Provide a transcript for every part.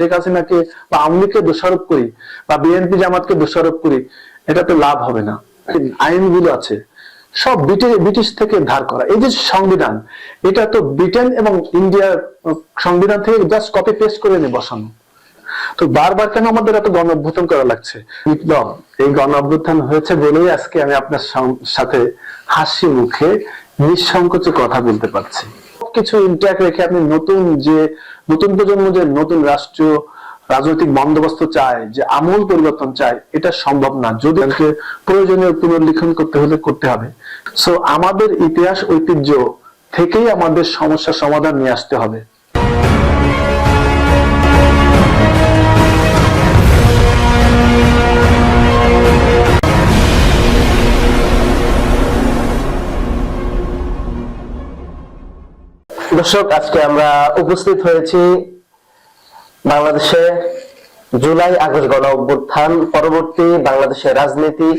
শেখ হাসিনাকে বা আওয়ামী লীগকে দোষারোপ করি বা বিএনপি জামাতকে দোষারোপ করি, এটা তো লাভ হবে না। আইনগুলো আছে। সব ব্রিটিশ ব্রিটিশ থেকে ধার করা। এই যে সংবিধান, এটা তো ব্রিটেন এবং ইন্ডিয়ার সংবিধান থেকে জাস্ট কপি পেস্ট করে নিয়ে বসানো। তো বারবার কেন আমাদের এত গণ অভ্যুত্থান করা লাগছে? বিপ্লব এই গণ অভ্যুত্থান হয়েছে বলেই আজকে আমি আপনার সাথে হাসি মুখে নিঃসংকোচে কথা বলতে পারছি। কিছু ইন্ট্যাক্ট রেখে আপনি নতুন যে, নতুন প্রজন্ম যে, নতুন রাষ্ট্রীয় রাজনৈতিক বন্দোবস্ত চায়, যে আমূল পরিবর্তন চায়, এটা সম্ভব না। যদি প্রয়োজনীয় পুনর্লিখন করতে হলে করতে হবে। সো আমাদের ইতিহাস ঐতিহ্য থেকেই আমাদের সমস্যা সমাধান নিয়ে আসতে হবে। দর্শক, আজকে আমরা উপস্থিত হয়েছি বাংলাদেশে জুলাই আগস্ট গণ অভ্যুত্থান, পরবর্তী বাংলাদেশের রাজনীতি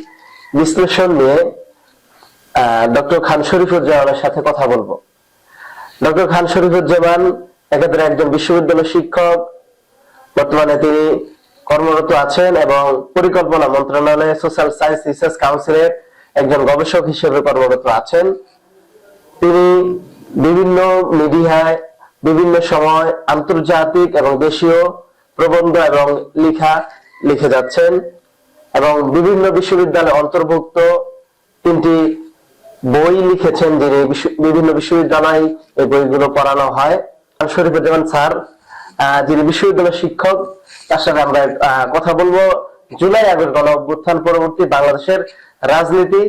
বিশ্লেষণ নিয়ে ডক্টর খান শরীফুজ্জামানের সাথে কথা বলব। ডক্টর খান শরীফুজ্জামান এক্ষেত্রে একজন বিশ্ববিদ্যালয় শিক্ষক, বর্তমানে তিনি কর্মরত আছেন এবং পরিকল্পনা মন্ত্রণালয়ে, সোশ্যাল সায়েন্স রিসার্চ কাউন্সিলের একজন গবেষক হিসেবে কর্মরত আছেন। তিনি বিভিন্ন মিডিয়ায়, বিভিন্ন সময় আন্তর্জাতিক এবং দেশীয় প্রবন্ধ এবং লেখা লিখে যাচ্ছেন এবং বিভিন্ন বিশ্ববিদ্যালয়ে অন্তর্ভুক্ত তিনটি বই লিখেছেন যিনি বিভিন্ন বিশ্ববিদ্যালয় এই বইগুলো পড়ানো হয়। শরীফুজ্জামান স্যার যিনি বিশ্ববিদ্যালয় শিক্ষক, তার সাথে আমরা কথা বলব। জুলাই আগস্ট গণ অভ্যুত্থান পরবর্তী বাংলাদেশের রাজনীতি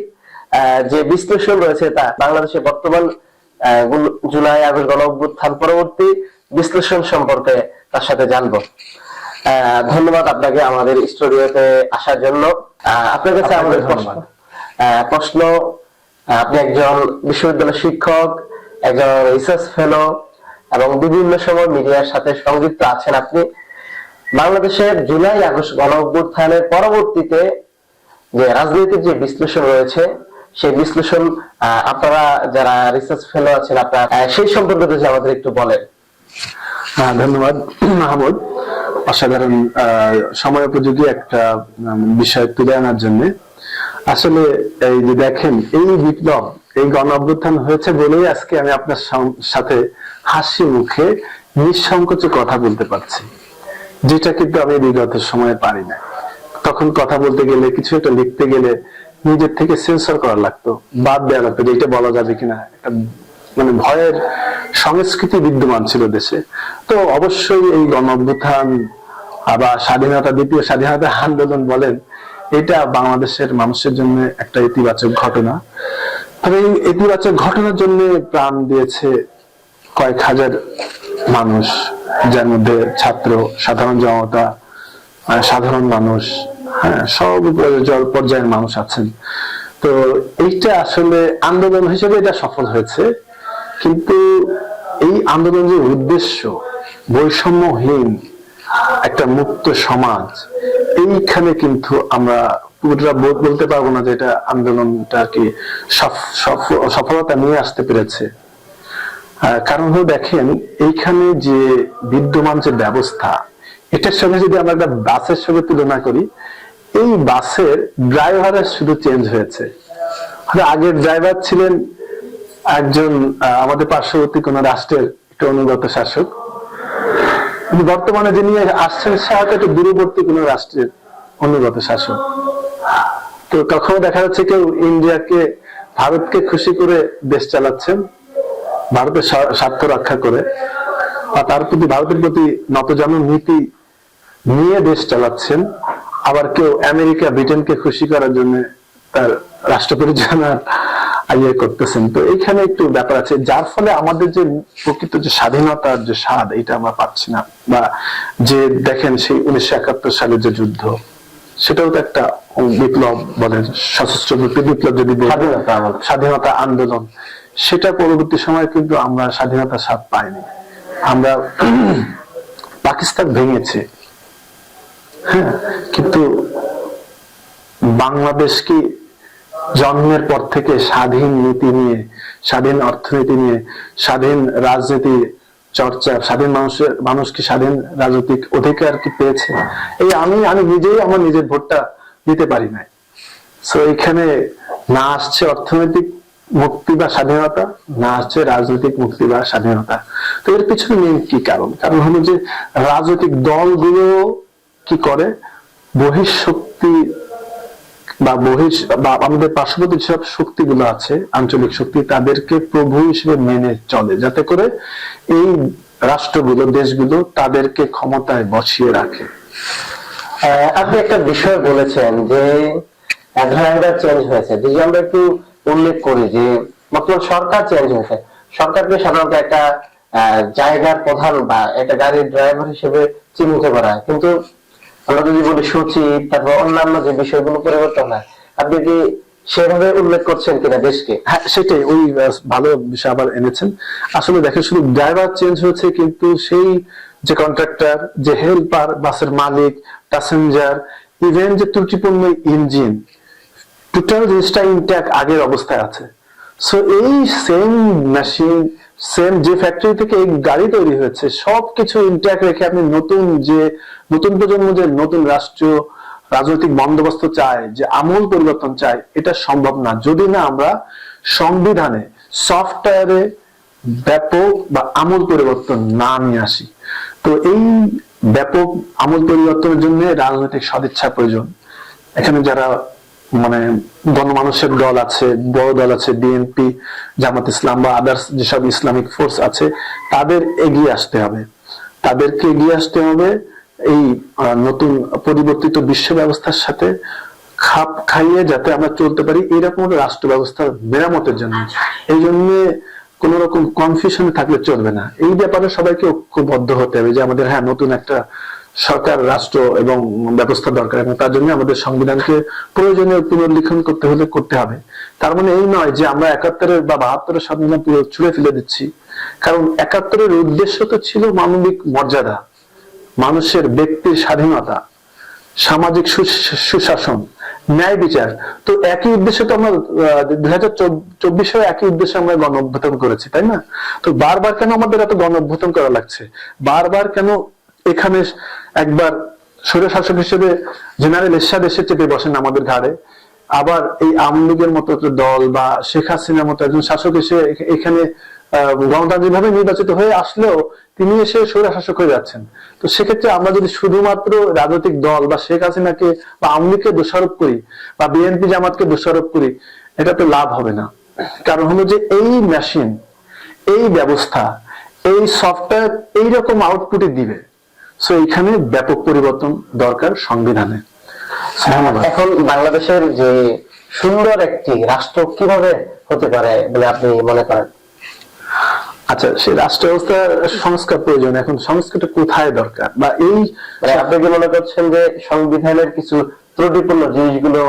যে বিশ্লেষণ রয়েছে তা বাংলাদেশে বর্তমান জুলাই আগস্ট গণ অভ্যুত্থান পরবর্তী বিশ্লেষণ সম্পর্কে তার সাথে জানব। ধন্যবাদ আপনাকে আমাদের স্টুডিওতে আসার জন্য। আপনার কাছে আমাদের প্রশ্ন আপনি একজন বিশ্ববিদ্যালয় শিক্ষক একজন রিসার্চ ফেলো এবং বিভিন্ন সময় মিডিয়ার সাথে সংযুক্ত আছেন আপনি। বাংলাদেশের জুলাই আগস্ট গণ অভ্যুত্থানের পরবর্তীতে যে রাজনৈতিক যে বিশ্লেষণ রয়েছে সেই বিশ্লেষণ আপনারা যারা রিসার্চ ফেলো আছেন আপনারা সেই সম্পর্কে যদি আমাদের একটু বলেন। হ্যাঁ, ধন্যবাদ মাহমুদ। অসাধারণ সময় উপযোগী একটা বিষয় তুলে আনার জন্য। আসলে এই যে দেখেন এই বিপ্লব এই গণ অভ্যুত্থান হয়েছে বলেই আজকে আমি আপনার সাথে হাসি মুখে নিঃসংকোচে কথা বলতে পারছি যেটা কিন্তু আমি বিগত সময়ে পারি না তখন কথা বলতে গেলে কিছু একটা লিখতে গেলে নিজের থেকে সেন্সর করা লাগতো। বাদ দেওয়া লাগতো যে এটা বলা যাবে কিনা। একটা মানে ভয়ের সংস্কৃতি বিদ্যমান ছিল দেশে। তো অবশ্যই এই গণ অভ্যুত্থান আবার স্বাধীনতা, দ্বিতীয় স্বাধীনতা আন্দোলন বলেন, এটা বাংলাদেশের মানুষের জন্য একটা ইতিবাচক ঘটনা। তবে এই ইতিবাচক ঘটনার জন্য প্রাণ দিয়েছে কয়েক হাজার মানুষ, যার মধ্যে ছাত্র, সাধারণ জনতা, সাধারণ মানুষ হ্যাঁ সব পর্যায়- পর্যায়ের মানুষ আছেন। তো এইটা আসলে আন্দোলন হিসেবে এটা সফল হয়েছে। কিন্তু এই আন্দোলনের উদ্দেশ্য, বৈষম্যহীন একটা মুক্ত সমাজ, এইখানে কিন্তু আমরা পুরোটা বল- বলতে পারব না যে এটা আন্দোলনটা কি সফ- সফ- সফলতা নিয়ে আসতে পেরেছে। কারণ হলো দেখেন, এইখানে যে বিদ্যমান যে ব্যবস্থা, এটার সঙ্গে যদি আমরা একটা বাসের সঙ্গে তুলনা করি এই বাসের ড্রাইভারের শুধু চেঞ্জ হয়েছে। আগের ড্রাইভার ছিলেন একজন আমাদের পার্শ্ববর্তী কোন রাষ্ট্রের একটা অনুগত শাসক। বর্তমানে যিনি আসছেন, সে হয়তো একটু দূরবর্তী কোন রাষ্ট্রের অনুগত শাসক। তো কখনো দেখা যাচ্ছে কেউ ইন্ডিয়াকে, ভারতকে খুশি করে দেশ চালাচ্ছেন, ভারতের স্বার্থ রক্ষা করে, বা তার প্রতি, ভারতের প্রতি নতজানু নীতি নিয়ে দেশ চালাচ্ছেন। আবার কেউ আমেরিকা ব্রিটেনকে খুশি করার জন্য তার রাষ্ট্র পরিচালনার ইয়ে করতেছেন। তো এইখানে একটু ব্যাপার আছে যার ফলে আমাদের যে প্রকৃত যে স্বাধীনতার যে স্বাদ এটা আমরা পাচ্ছি না। বা যে দেখেন সেই উনিশশো একাত্তর সালের যে যুদ্ধ সেটাও তো একটা বিপ্লব বলেন সশস্ত্র বিপ্লব যদি স্বাধীনতা আন্দোলন। স্বাধীনতা আন্দোলন সেটা পরবর্তী সময়ে কিন্তু আমরা স্বাধীনতার স্বাদ পাইনি। আমরা পাকিস্তান ভেঙেছে। হ্যাঁ কিন্তু বাংলাদেশ কি জন্মের পর থেকে স্বাধীন নীতি নিয়ে, স্বাধীন অর্থনীতি নিয়ে, স্বাধীন রাজনীতি চর্চা স্বাধীন মানুষের, মানুষ কি স্বাধীন রাজনৈতিক অধিকার কি পেয়েছে? এই আমি আমি নিজেই আমার নিজের ভোটটা দিতে পারি নাই। সো এখানে না আসছে অর্থনৈতিক মুক্তি বা স্বাধীনতা, না আসছে রাজনৈতিক মুক্তি বা স্বাধীনতা। তো এর পিছনে মেন কি কারণ? কারণ হলো যে রাজনৈতিক দলগুলো কি করে? বহিঃশক্তি বা বহির বা আমাদের পার্শ্ববর্তী যেসব শক্তিগুলো আছে, আঞ্চলিক শক্তি, তাদেরকে প্রভু হিসেবে মেনে চলে, যাতে করে এই রাষ্ট্রগুলো, দেশগুলো তাদেরকে ক্ষমতায় বসিয়ে রাখে। আপনি একটা বিষয় বলেছেন যে অ্যাডভাইজার চেঞ্জ হয়েছে। যদি আমরা একটু উল্লেখ করি যে বর্তমান সরকার চেঞ্জ হয়েছে। সরকারকে সাধারণত একটা জায়গার প্রধান বা একটা গাড়ির ড্রাইভার হিসেবে চিহ্নিত করা কিন্তু আমরা যদি বলি সচিব তারপর অন্যান্য যে বিষয়গুলো পরিবর্তন হয়, আপনি কি সেভাবে উল্লেখ করছেন কিনা দেশকে? হ্যাঁ সেটাই, ওই ভালো বিষয় আবার এনেছেন। আসলে দেখেন, শুধু ড্রাইভার চেঞ্জ হয়েছে, কিন্তু সেই যে কন্ট্রাক্টর যে হেল্পার বাসের মালিক প্যাসেঞ্জার ইভেন যে ত্রুটিপূর্ণ ইঞ্জিন টোটাল জিনিসটা ইনট্যাক্ট আগের অবস্থায় আছে। সো এই সেম মেশিন সেম যে ফ্যাক্টরি থেকে এই গাড়ি তৈরি হয়েছে, সবকিছু ইনট্যাক্ট রেখে আপনি নতুন যে, নতুন প্রজন্ম যে নতুন রাষ্ট্রীয় রাজনৈতিক বন্দোবস্ত চায়, যে আমূল পরিবর্তন চায়, এটা সম্ভব না। যদি না আমরা সংবিধানে সফটওয়্যারে ব্যাপক বা আমূল পরিবর্তন না নিয়ে আসি। তো এই ব্যাপক আমূল পরিবর্তনের জন্য রাজনৈতিক সদিচ্ছা প্রয়োজন। এখানে যারা মানে গণমানুষের দল আছে, বড় দল আছে বিএনপি জামাত ইসলাম বা আদার্স যেসব ইসলামিক ফোর্স আছে, তাদের এগিয়ে আসতে হবে। তাদেরকে এগিয়ে আসতে হবে এই নতুন পরিবর্তিত বিশ্ব ব্যবস্থার সাথে খাপ খাইয়ে যাতে আমরা চলতে পারি এরকম রাষ্ট্র ব্যবস্থার মেরামতের জন্য। এই জন্য কোন রকম কনফিউশনে থাকলে চলবে না। এই ব্যাপারে সবাইকে ঐক্যবদ্ধ হতে হবে যে আমাদের হ্যাঁ নতুন একটা সরকার, রাষ্ট্র এবং ব্যবস্থা দরকার এবং তার জন্য আমাদের সংবিধানকে প্রয়োজনীয় পুনর্লিখন করতে হলে করতে হবে। তার মানে এই নয় যে আমরা একাত্তরের বা বাহাত্তরের সংবিধান পুরো ছুঁড়ে ফেলে দিচ্ছি। কারণ একাত্তরের উদ্দেশ্য তো ছিল মানবিক মর্যাদা, মানুষের ব্যক্তির স্বাধীনতা, সামাজিক সুশাসন, ন্যায় বিচার। তো একই উদ্দেশ্যে তো আমরা দুই হাজার চব্বিশে একই উদ্দেশ্যে আমরা গণ অভ্যুত্থান করেছি, তাই না? তো বারবার কেন আমাদের এত গণ অভ্যুত্থান করা লাগছে? বারবার কেন এখানে একবার স্বৈরশাসক হিসেবে জেনারেল এরশাদ এসে চেপে বসেন আমাদের ঘাড়ে। আবার এই আওয়ামী লীগের মতো দল বা শেখ হাসিনার মতো একজন শাসক এসে এখানে গণতান্ত্রিকভাবে নির্বাচিত হয়ে আসলেও তিনি এসে স্বৈর শাসক হয়ে যাচ্ছেন। তো সেক্ষেত্রে আমরা যদি শুধুমাত্র রাজনৈতিক দল বা শেখ হাসিনাকে বা আওয়ামী লীগকে দোষারোপ করি বা বিএনপি জামাতকে দোষারোপ করি, এটা তো লাভ হবে না। কারণ হলো যে এই মেশিন এই ব্যবস্থা, এই সফটওয়্যার এইরকম আউটপুটই দিবে। সো এখানে ব্যাপক পরিবর্তন দরকার সংবিধানে। এখন বাংলাদেশের যে সুন্দর একটি রাষ্ট্র কীভাবে হতে পারে বলে আপনি মনে করেন? আচ্ছা সেই রাষ্ট্র ব্যবস্থার সংস্কার প্রয়োজন এখন সংস্কারটা কোথায় দরকার? বা এই মানে আপনি কি মনে করছেন যে সংবিধানের কিছু ত্রুটিপূর্ণ জিনিসগুলো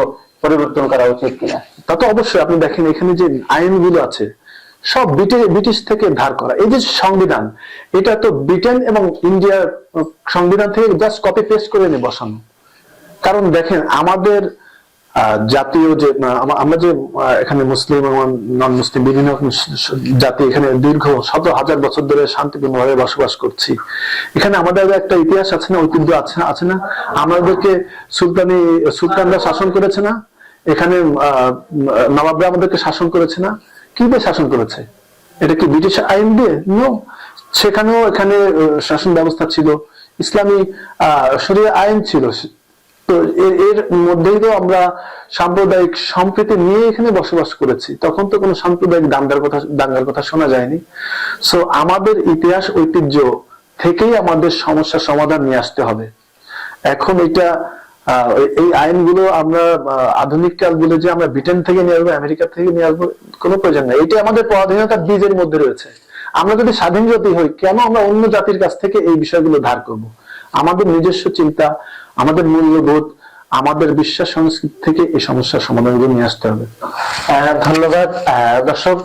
পরিবর্তন করা উচিত কিনা? তা তো অবশ্যই আপনি দেখেন এখানে যে আইনগুলো আছে সব ব্রিটে- ব্রিটিশ থেকে ধার করা। এই যে সংবিধান, এটা তো ব্রিটেন এবং ইন্ডিয়ার সংবিধান থেকে জাস্ট কপি পেস্ট করে নিয়ে বসানো। কারণ দেখেন, আমাদের জাতীয় যে আমরা যে এখানে মুসলিম এবং নন মুসলিম বিভিন্ন জাতি এখানে দীর্ঘ শত হাজার বছর ধরে শান্তিপূর্ণভাবে বসবাস করছি। এখানে আমাদের একটা ইতিহাস আছে না, ঐতিহ্য আছে না আছে না? আমাদেরকে সুলতানি, সুলতানরা শাসন করেছে না? এখানে নবাবরা আমাদেরকে শাসন করেছে না? কি দিয়ে শাসন করেছে? এটা কি ব্রিটিশ আইন দিয়ে? নো সেখানেও এখানে শাসন ব্যবস্থা ছিল। ইসলামী শরীয় আইন ছিল। তো এর মধ্যেই তো আমরা সাম্প্রদায়িক সম্প্রীতি নিয়ে এখানে বসবাস করেছি। তখন তো কোনো সাম্প্রদায়িক দাঙ্গার কথা দাঙ্গার কথা শোনা যায়নি। সো আমাদের ইতিহাস, ঐতিহ্য থেকেই আমাদের সমস্যার সমাধান নিয়ে আসতে হবে। এখন এটা এই আইনগুলো আমরা আধুনিক কাল বলে যে আমরা ব্রিটেন থেকে নিয়ে আসব আমেরিকা থেকে নিয়ে আসব কোনো প্রয়োজন নেই। এটা আমাদের পরাধীনতার বীজের মধ্যে রয়েছে। আমরা যদি স্বাধীন জাতি হই কেন আমরা অন্য জাতির কাছ থেকে এই বিষয়গুলো ধার করব? আমাদের নিজস্ব চিন্তা আমাদের মূল্যবোধ আমাদের বিশ্বাস সংস্কৃতি থেকে এই সমস্যার সমাধানগুলো নিয়ে আসতে হবে। আহ, ধন্যবাদ। দর্শক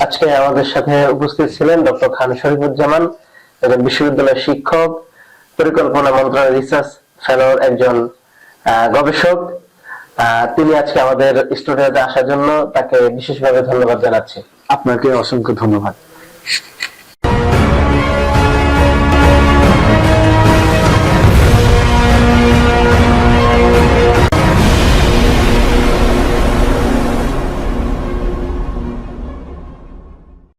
আজকে আমাদের সাথে উপস্থিত ছিলেন ডক্টর খান শরীফুজ্জামান একজন বিশ্ববিদ্যালয়ের শিক্ষক পরিকল্পনা মন্ত্রণালয় রিসার্চ ফেলোর একজন গবেষক তিনি আজকে আমাদের স্টুডিওতে আসার জন্য তাকে বিশেষভাবে ধন্যবাদ জানাচ্ছি। আপনাকে অসংখ্য ধন্যবাদ।